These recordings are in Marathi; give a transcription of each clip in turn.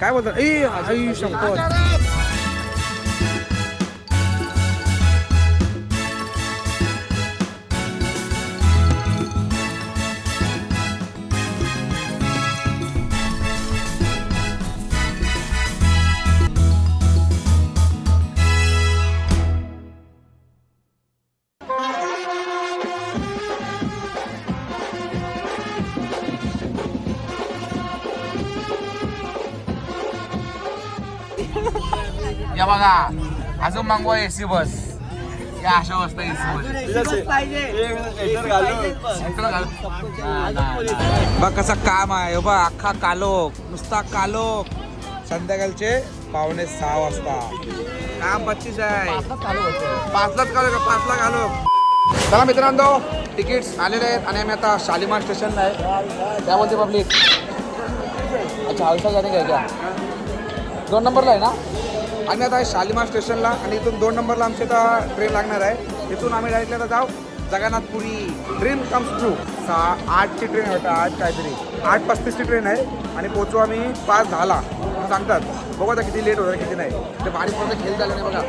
काय बोलतात? ए आई शपथ या बघा अजून मागवा एसी बस. या अशा बसता एसी बस. बघ कसा काम आहे बघ अख्खा कालोक नुसता कालोक संध्याकाळचे पावणे सहा वाजता. काम पच्चीस आहे. पाचलाच कालो का? पाचला घालो चला मित्रांनो तिकीट्स आलेले आहेत आणि आम्ही आता शालिमार स्टेशनला आहे. त्यामध्ये पब्लिक अच्छा हौसा जाणे काय का दोन नंबरला आहे ना? आम्ही आता शालिमार स्टेशनला आणि इथून दोन नंबरला आमची आता ट्रेन लागणार आहे. इथून आम्ही डायरेक्टली आता जाऊ. जगन्नाथपुरी ड्रीम कम्स ट्रू सहा आठची ट्रेन होता आठ काहीतरी. आठ पस्तीसची ट्रेन आहे आणि पोचू आम्ही पाच दहाला. सांगतात. बघू आता किती लेट होतं किती नाही. ते बारीक पर्यंत खेळ झाले नाही बघा.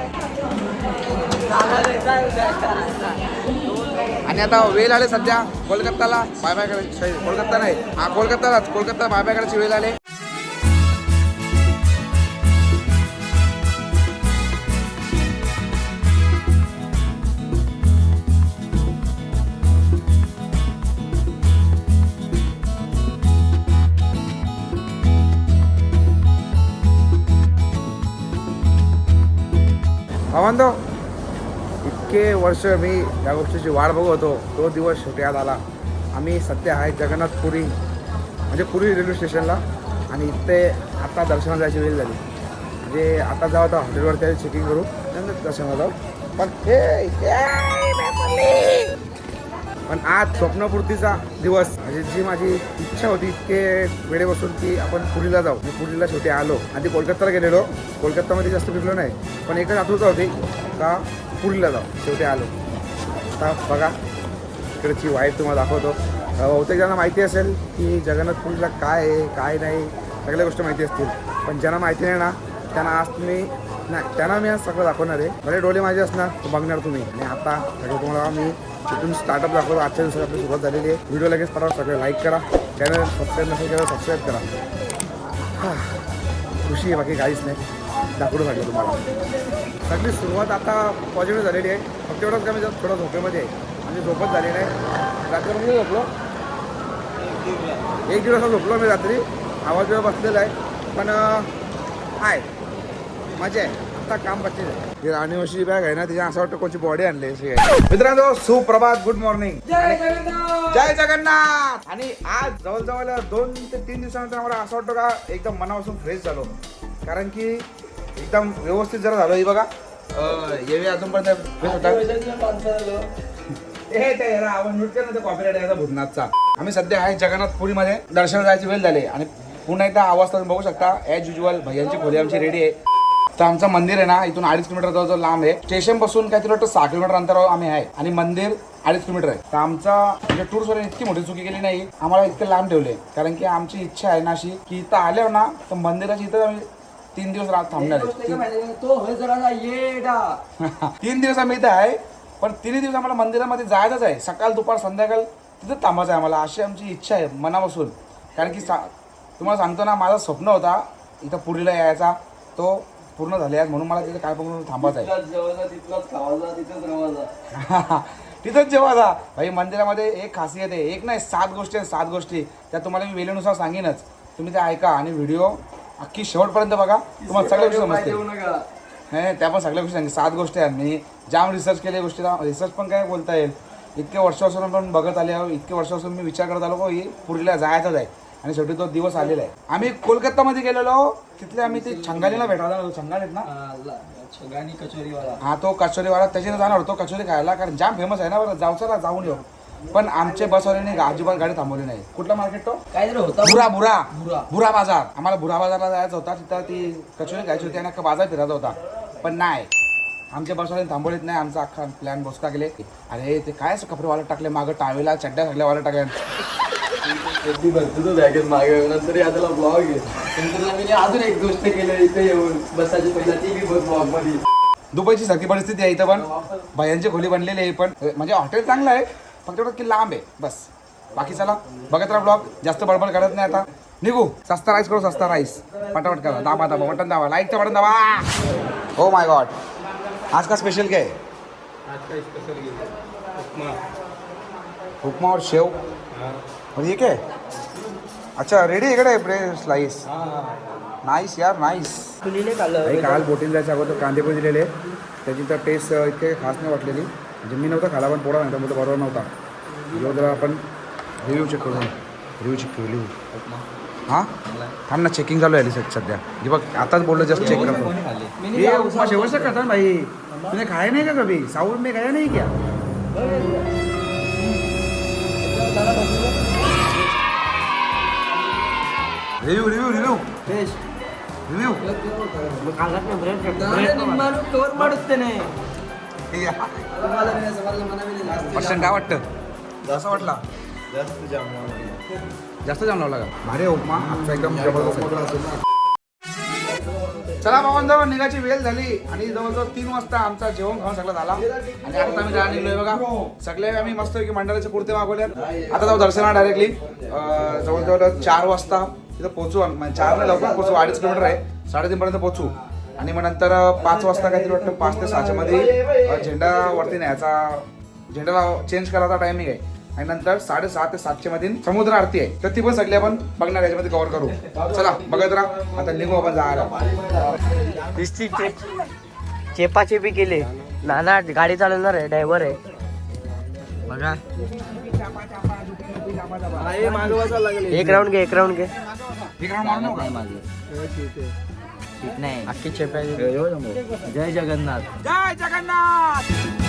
आणि आता वेळ आले सध्या कोलकाताला. बाय बाय करायची कोलकाता नाही. हा कोलकातालाच. कोलकाता बाय बाय करायची वेळ आले. भावांदो इतके वर्ष मी या गोष्टीची वाट बघत होतो. तो दिवस शेवटी आज आला. आम्ही सध्या आहे जगन्नाथपुरी म्हणजे पुरी रेल्वे स्टेशनला. आणि इथे आता दर्शनाला जायची वेळ झाली. म्हणजे आता जाऊ आता हॉटेलवरती चेकिंग करू. नंतर दर्शनाला जाऊ. पण हे! पण आज स्वप्नपूर्तीचा दिवस. म्हणजे जी माझी इच्छा होती इतके वेळेपासून की आपण पुरीला जाऊ. मी पुरीला शेवटी आलो. आधी कोलकाताला गेलेलो. कोलकातामध्ये जास्त फिरलो नाही. पण एकच आतुरता होती का पुरीला जाऊ. शेवटी आलो. आता बघा इकडची वाईट तुम्हाला दाखवतो. बहुतेक जणांना माहिती असेल की जगन्नाथ पुरीला काय आहे काय नाही सगळ्या गोष्टी माहिती असतील. पण ज्यांना माहिती नाही ना त्यांना आज तुम्ही नाही त्यांना मी आज सगळं दाखवणार आहे. भले डोळे माझे असणार बघणार तुम्ही. आणि आता सगळं तुम्हाला मी तिथून स्टार्टअप दाखवतो. आजच्या दिवसात आपली सुरुवात झालेली आहे. व्हिडिओ लगेच पडा सगळे लाईक करा. चॅनल सबस्क्राईब नसेल केलं सबस्क्राईब करा. हां खुशी आहे बाकी काहीच नाही. दाखवून सांगतो तुम्हाला. सगळी सुरुवात आता पॉझिटिव्ह झालेली आहे. फक्त एवढंच का मी थोडं झोपेमध्ये आहे. म्हणजे झोपच झाली नाही. रात्री म्हणजे झोपलो. एक दिवस झोपलो मी रात्री. आवाज वेळ बसलेला आहे. पण आहे मजा आहे. आता काम बच्चे ही राणीवशी बॅग आहे ना तिच्या असं वाटतं कोणची बॉडी आणली अशी आहे. मित्रांनो सुप्रभात गुड मॉर्निंग जय जगन्नाथ! आणि आज जवळजवळ दोन ते तीन दिवसानंतर आम्हाला असं वाटतं का एकदम मनापासून फ्रेश झालो. कारण की एकदम व्यवस्थित जरा झालो. ही बघा. येवी अजूनपर्यंत. फ्रेश होता. हे ते जरा आपण म्यूट कर ना ते कॉपीराईट याचा भूतनाथचा. आम्ही सध्या आहे जगन्नाथपुरीमध्ये. दर्शन जायची वेळ झाली आणि पुन्हा एकदा आवाज तुम्ही बघू शकता. ॲज युजल भैयांची खोली आमची रेडी आहे. तर आमचं मंदिर आहे ना इथून अडीच किलोमीटर जवळ लांब आहे. स्टेशनपासून काहीतरी वाटतं सहा किलोमीटर अंतरावर आम्ही आहे. आणि मंदिर अडीच किलोमीटर आहे. तर आमचा म्हणजे टूर सोडून इतकी मोठी चुकी केली नाही. आम्हाला इतके लांब ठेवले कारण की आमची इच्छा आहे ना अशी की इथं आल्यावर ना तर मंदिराची इथं आम्ही तीन दिवस रात थांबणार आहे. तीन दिवस आम्ही इथे आहे पण तिन्ही दिवस आम्हाला मंदिरामध्ये जायचंच आहे. सकाळ दुपार संध्याकाळ तिथं थांबायचं आहे आम्हाला. अशी आमची इच्छा आहे मनापासून. कारण की सा तुम्हाला सांगतो ना माझं स्वप्न होता इथं पुरीला यायचा. तो पूर्ण झाले आहे म्हणून मला तिथे काय करून थांबायचं आहे. तिथंच जेव्हा जा भाई मंदिरामध्ये एक खासियत आहे. एक नाही सात गोष्टी आहेत सात गोष्टी. त्या तुम्हाला मी वेळेनुसार सांगेनच. तुम्ही ते ऐका आणि व्हिडिओ अख्खी शेवटपर्यंत बघा. तुम्हाला सगळ्या गोष्टी नका. नाही त्या पण सगळ्या गोष्टी सांगितल्या सात गोष्टी आहेत. मी जाम रिसर्च केल्या गोष्टीला. रिसर्च पण काय बोलता येईल. इतके वर्षापासून पण बघत आले इतके वर्षापासून मी विचार करत आलो की पुरीला जायचंच आहे. आणि शेवटी तो दिवस आलेला आहे. आम्ही कोलकातामध्ये गेलेलो तिथले आम्ही ते छंगालीला भेटायला गेलो छंगालीत ना? छगानी कचोरीवाला. हा तो कचोरीवाला. त्याच्याने जाणार होतो कचोरी खायला कारण जाम फेमस आहे ना बरं. जाऊ चला जाऊन येऊ. पण आमचे बसवाल्याने अजिबात गाडी थांबवली नाही. कुठला मार्केट तो? काय होता. बुरा बुरा बुरा. बाजार. आम्हाला बुरा बाजारला जायचं होता. तिथं ती कचोरी खायची होती आणि बाजार फिरायचा होता. पण नाही. आमच्या बसवाल्याने थांबवलीत नाही. आमचा अख्खा प्लॅन बसका गेले. अरे ते काय असं कपडे वाला टाकले? मागं टावेला चड्ड्या सगळ्या वाला टाकल्या. कधी भरतो तो बॅगेत मागे नंतर या त्याला ब्लॉग आहे नंतर मी अजून एक गोष्ट केलं इथे येऊन बसायची पहिला ती बी बघ ब्लॉगमध्ये दुबईची सारखी परिस्थिती आहे इथं पण. भयांची खोली बनलेली आहे पण म्हणजे हॉटेल चांगलं आहे फक्त एवढं की लांब आहे बस. बाकी चला बघत राहा ब्लॉग जास्त बडबड करत नाही आता. निघू. सस्ता राईस करू सस्ता राईस पटापट करा. दाबा दाबा बटन दाबा लाईकचं बटन दाबा. हो माय गॉड आज का स्पेशल क्या? है उपमा. और शेव. और ये क्या? है अच्छा रेडी आहे इकडे ब्रेड स्लाइस नाईस यार नाईस काही काल बोटील जायच्या अगोदर कांदे पण दिलेले. त्याची तर टेस्ट इतके खास नाही वाटलेली. म्हणजे मी नव्हता खाला पण पोडा नव्हता बरोबर नव्हता. जो जरा आपण रिव्ह्यू चेक करू रिव्ह्यू चेक करू रिव्ह्यू हां? थांब ना चेकिंग चालू आहे सध्या. हे बघ आताच बोललो जस्ट चेक करतो. ये उपमा शेवटचं ना भाई. तूने खाया नहीं का कभी साउथ में खाया नहीं क्या? Review review review review cover ಮಾಡುತ್ತೇನೆ पर्शन काय वाटतं कसं वाटला जास्त जाम लावला का भारी आहे उपमा आमचा एकदम जबरदस्त आहे. चला बाबांजवळ निघायची वेळ झाली आणि जवळजवळ तीन वाजता आमचा जेवण खाऊन सगळं झाला आणि आता आम्ही जायला निघलोय बघा सगळे आम्ही मस्त की मंडळाचे कुर्ते मागवले आता जाऊ दर्शना डायरेक्टली जवळजवळ चार वाजता तिथं पोहोचू आम्ही. म्हणजे चार नाही लवकर पोहोचू. अडीच किलोमीटर आहे. साडेतीन पर्यंत पोहोचू. आणि मग नंतर पाच वाजता काहीतरी वाटतं पाच ते सहाच्या मध्ये झेंडा वरती न्यायचा. झेंडाला चेंज करायचा टायमिंग आहे. आणि नंतर साडेसहा ते सातच्या मध्ये समुद्र आरती आहे. तर ती पण सगळी आपण बघणार याच्यामध्ये कव्हर करू. चला बघत राहा. आता निघू आपण जायला. दिसती चेप चेपाचेपी केले. नाना गाडी चालवणार आहे. ड्रायव्हर आहे. बघा. एक राऊंड घे एक राऊंड घे. मारू नका? अख्खी चेप्या जय जगन्नाथ. जय जगन्नाथ.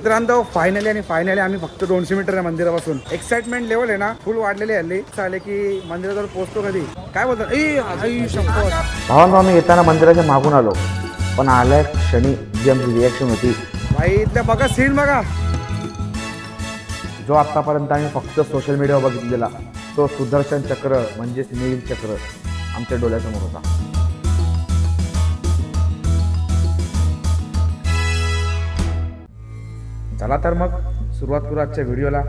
मित्रांनो फायनली आणि फायनली आम्ही फक्त दोनशे मीटर आहे मंदिरापासून. एक्साइटमेंट लेवल आहे ना फुल वाढलेली आहे. हल्ली चालेल की मंदिराजवळ पोहोचतो कधी? काय बोलतात शंकर. भावांनो आम्ही येताना मंदिराच्या मागून आलो. पण आल्या क्षणी जी आमची रिॲक्शन होती. भाई इथलं बघा सीन बघा. जो आत्तापर्यंत आम्ही फक्त सोशल मीडियावर बघितलेला तो सुदर्शन चक्र म्हणजेच नील चक्र आमच्या डोळ्यासमोर होता. चला तर मग सुरुवात करू आजच्या व्हिडिओला.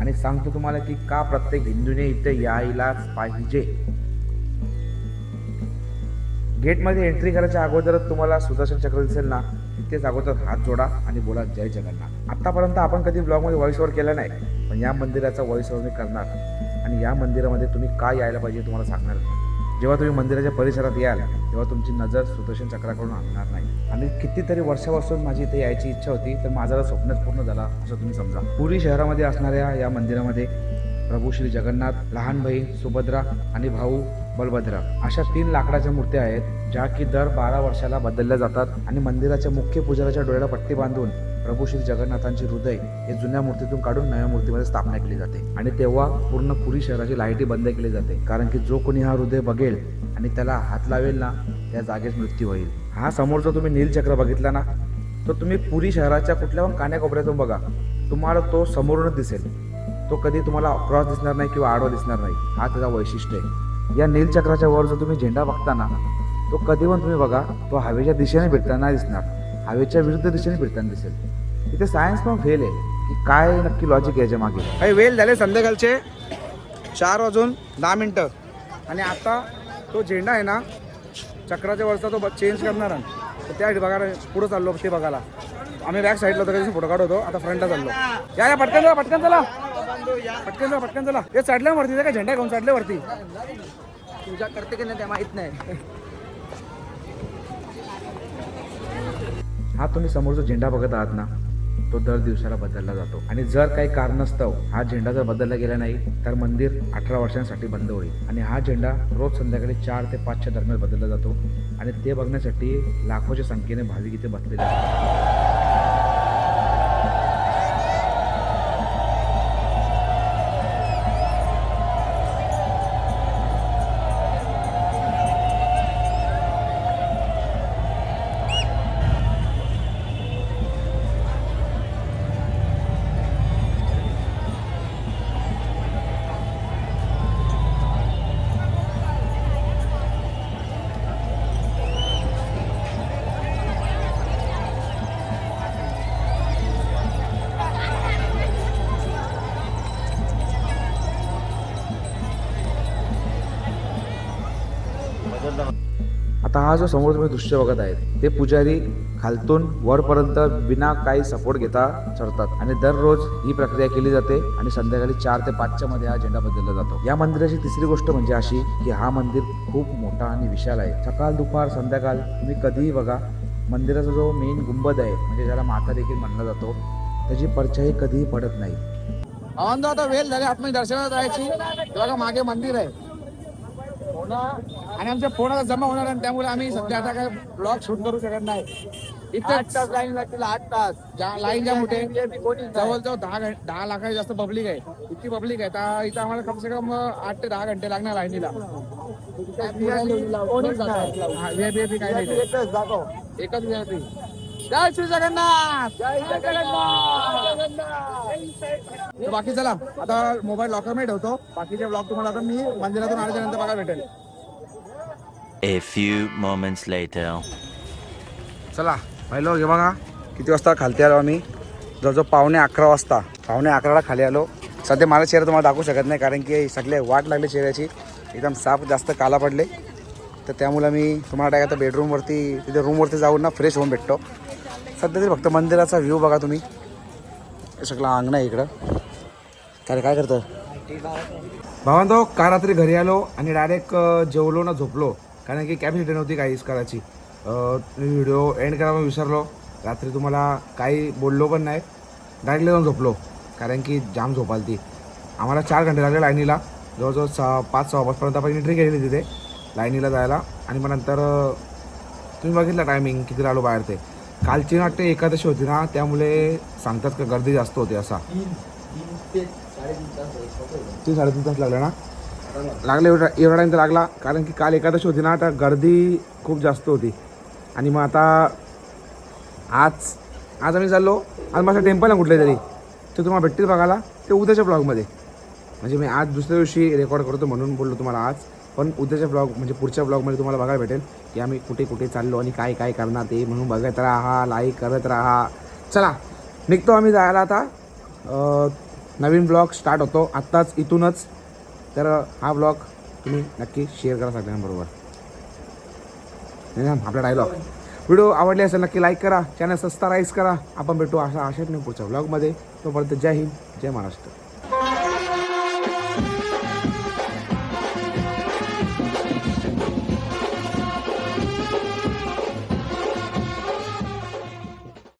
आणि सांगतो तुम्हाला की का प्रत्येक हिंदूने इथे यायलाच पाहिजे. गेटमध्ये एंट्री करायच्या अगोदरच तुम्हाला सुदर्शन चक्र दिसेल ना? तिथेच अगोदर हात जोडा आणि बोला जय जगन्नाथ. आतापर्यंत आपण कधी ब्लॉगमध्ये व्हॉइस ओव्हर केला नाही पण या मंदिराचा व्हॉइस ओव्हर मी करणार. आणि या मंदिरामध्ये तुम्ही का यायला पाहिजे तुम्हाला सांगणार. जेव्हा तुम्ही मंदिराच्या परिसरात याल तेव्हा तुमची नजर सुदर्शन चक्राकडून आणणार नाही. आणि कितीतरी वर्षापासून माझी इथे यायची इच्छा होती तर माझा स्वप्नच पूर्ण झाला असं तुम्ही समजा. पुरी शहरामध्ये असणाऱ्या या मंदिरामध्ये प्रभू श्री जगन्नाथ लहान बहीण सुभद्रा आणि भाऊ बलभद्रा अशा तीन लाकडाच्या मूर्त्या आहेत ज्या की दर बारा वर्षाला बदलल्या जातात आणि मंदिराच्या मुख्य पुजाराच्या डोळ्याला पट्टी बांधून प्रभू श्री जगन्नाथांचे हृदय हे जुन्या मूर्तीतून काढून नव्या मूर्तीमध्ये स्थापना केली जाते. आणि तेव्हा पूर्ण पुरी शहराची लाईटी बंद केली जाते. कारण की जो कोणी हा हृदय बघेल आणि त्याला हात लावेल ना त्या जागेस मृत्यू होईल. हा समोरचा तुम्ही नीलचक्र बघितला ना तो तुम्ही पुरी शहराच्या कुठल्या पण कान्याकोपऱ्यातून बघा. तुम्हाला तो समोरूनच दिसेल. तो कधी तुम्हाला क्रॉस दिसणार नाही किंवा आडवा दिसणार नाही. हा त्याचा वैशिष्ट्य आहे. या नीलचक्राच्या वर जो तुम्ही झेंडा बघता ना तो कधी पण तुम्ही बघा तो हवेच्या दिशेने भेटताना दिसणार. हवेच्या विरुद्ध दिशेने भेटताना दिसेल. इथे सायन्स पण फेल आहे. की काय नक्की लॉजिक आहे याच्या मागे? काही वेळ झाले संध्याकाळचे. चार वाजून दहा मिनटं. आणि आता तो झेंडा आहे ना चक्राच्या वरचा तो चेंज करणार. तर त्या बघायला पुढं चाललो ते बघायला आम्ही बॅक साईडला होतो कधी फोटो काढतो आता फ्रंटला चाललो. या या पटकन चला पटकन चला. पटकन चला पटकन चला. हे चढल्या वरती ते काय झेंडा घेऊन चढले वरती. पूजा करते की नाही ते माहीत नाही. हा तुम्ही समोरचा झेंडा बघत आहात ना तो दर दिवसाला बदलला जातो. आणि जर काही कारणास्तव हा झेंडा जर बदलला गेला नाही तर मंदिर अठरा वर्षांसाठी बंद होईल. आणि हा झेंडा रोज संध्याकाळी चार ते पाचच्या दरम्यान बदलला जातो. आणि ते बघण्यासाठी लाखोच्या संख्येने भाविक इथे बसलेले असतात. आता हा जो समोर तुम्ही दृश्य बघत आहेत ते पुजारी खालतून वरपर्यंत बिना काही सपोर्ट घेता चढतात. आणि दररोज ही प्रक्रिया केली जाते आणि संध्याकाळी चार ते पाचच्या मध्ये हा झेंडा बदलला जातो. या मंदिराची तिसरी गोष्ट म्हणजे अशी की हा मंदिर खूप मोठा आणि विशाल आहे. सकाळ दुपार संध्याकाळ तुम्ही कधीही बघा मंदिराचा जो मेन गुंबद आहे म्हणजे ज्याला माता देखील म्हणला जातो त्याची परछाई कधीही पडत नाही. आनंद आता वेळ झाले. आतमध्ये जायची. बघा मागे मंदिर आहे. आणि आमच्या फोन आता जमा होणार आणि त्यामुळे आम्ही सध्या आता काय ब्लॉग शूट करू शकत नाही. इथे आठ तास लाईन लागतील आठ तास. लाईन ज्या मोठे जवळजवळ दहा घं- दहा लाखाची जास्त पब्लिक आहे. इतकी पब्लिक आहे. तर इथं आम्हाला कम से कम आठ ते दहा घंटे लागणार लाईनीला व्हीआयपी काय नाही. एकच जय श्री जगन्नाथ! जय जगन्नाथ! तर बाकी चला आता मोबाईल लॉकरमध्ये ठेवतो. बाकीचे ब्लॉग तुम्हाला आता मी मंदिरातून आल्याच्यानंतर बघायला भेटेल. A few moments later. चला पहिलं हे बघा किती वाजता खालती आलो आम्ही. जवळजवळ पावणे अकरा वाजता. पावणे अकराला खाली आलो. सध्या मला चेहरा तुम्हाला दाखवू शकत नाही कारण की सगळे वाट लागली चेहऱ्याची. एकदम साफ जास्त काला पडले. तर त्यामुळे मी तुम्हाला काय आता बेडरूमवरती तिथे रूमवरती जाऊन ना फ्रेश होऊन भेटतो. सध्या तरी फक्त मंदिराचा व्ह्यू बघा तुम्ही. हे सगळं अंगण आहे इकडं. काय काय करतं? भावांतो का रात्री घरी आलो आणि डायरेक्ट जेवलो ना झोपलो. कारण की कॅपॅसिटी नव्हती काहीच करायची व्हिडिओ एंड करायला विसरलो. रात्री तुम्हाला काही बोललो पण नाही. डायरेक्टली जाऊन झोपलो. कारण की जाम झोपाल ती. आम्हाला चार घंटे लागले लाईनीला. जवळजवळ सहा पाच सहा पाचपर्यंत आपण एंट्री केलेली तिथे. लाईनीला जायला. आणि मग नंतर तुम्ही बघितलं टायमिंग किती आलो बाहेर ते. कालची नाट्य एकादशी होती ना त्यामुळे सांगतात का गर्दी जास्त होती असा. तीन साडेतीन तास लागले ना? लागले एवढा एवढा टाईम तर लागला. कारण की काल एकादशी होती ना आता गर्दी खूप जास्त होती. आणि मग आता आज आज आम्ही चाललो. आज माझं टेम्पल आहे कुठले तरी ते तुम्हाला भेटतील बघायला. ते उद्याच्या ब्लॉगमध्ये म्हणजे मी आज दुसऱ्या दिवशी रेकॉर्ड करतो म्हणून बोललो तुम्हाला आज. पण उद्याच्या ब्लॉग म्हणजे पुढच्या ब्लॉगमध्ये तुम्हाला बघायला भेटेल की आम्ही कुठे कुठे चाललो आणि काय काय करणार ते म्हणून बघत राहा लाईक करत राहा. चला निघतो आम्ही जायला आता. नवीन ब्लॉग स्टार्ट होतो. आत्ताच इथूनच. तर हा ब्लॉग तुम्ही नक्की शेअर करा सगळ्यांबरोबर. नाही आपला डायलॉग व्हिडिओ आवडले असेल नक्की लाईक करा. चॅनल सबस्क्राईब करा. आपण भेटू अशा आशेत नाही पुढच्या ब्लॉगमध्ये तोपर्यंत जय हिंद जय महाराष्ट्र.